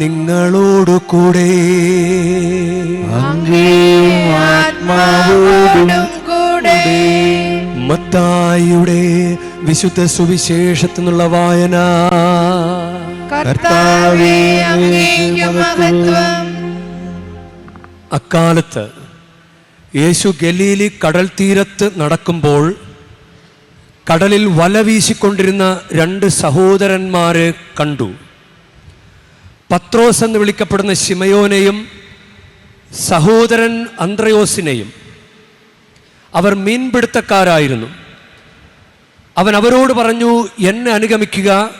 നിങ്ങളോടു കൂടെ മത്തായിയുടെ വിശുദ്ധ സുവിശേഷത്തിൽ നിന്നുള്ള വായന അക്കാലത്ത് യേശു ഗലീലി കടൽ തീരത്ത് നടക്കുമ്പോൾ കടലിൽ വല വീശിക്കൊണ്ടിരുന്ന രണ്ട് സഹോദരന്മാരെ കണ്ടു. പത്രോസ് എന്ന് വിളിക്കപ്പെടുന്ന ശിമയോനെയും സഹോദരൻ അന്ത്രയോസിനെയും അവർ മീൻപിടുത്തക്കാരായിരുന്നു. അവൻ അവരോട് പറഞ്ഞു എന്നെ അനുഗമിക്കുക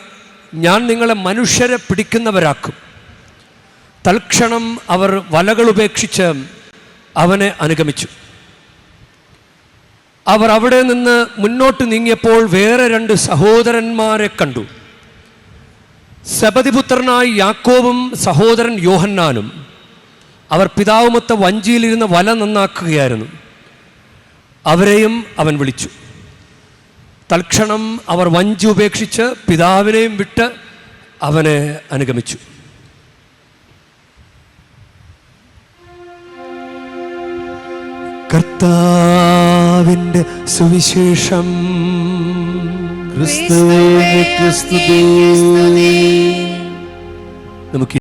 ഞാൻ നിങ്ങളെ മനുഷ്യരെ പിടിക്കുന്നവരാക്കും. തൽക്ഷണം അവർ വലകൾ ഉപേക്ഷിച്ച് അവനെ അനുഗമിച്ചു. അവർ അവിടെ നിന്ന് മുന്നോട്ട് നീങ്ങിയപ്പോൾ വേറെ രണ്ട് സഹോദരന്മാരെ കണ്ടു. സബതിപുത്രനായ യാക്കോവും സഹോദരൻ യോഹന്നാനും അവർ പിതാവുമൊത്ത വഞ്ചിയിലിരുന്ന് വല നന്നാക്കുകയായിരുന്നു. അവരെയും അവൻ വിളിച്ചു. തൽക്ഷണം അവർ വഞ്ചി ഉപേക്ഷിച്ച് പിതാവിനെയും വിട്ട് അവനെ അനുഗമിച്ചു. കർത്താവിന്റെ സുവിശേഷം ക്രിസ്തുവേ സ്തുതി നമുക്ക്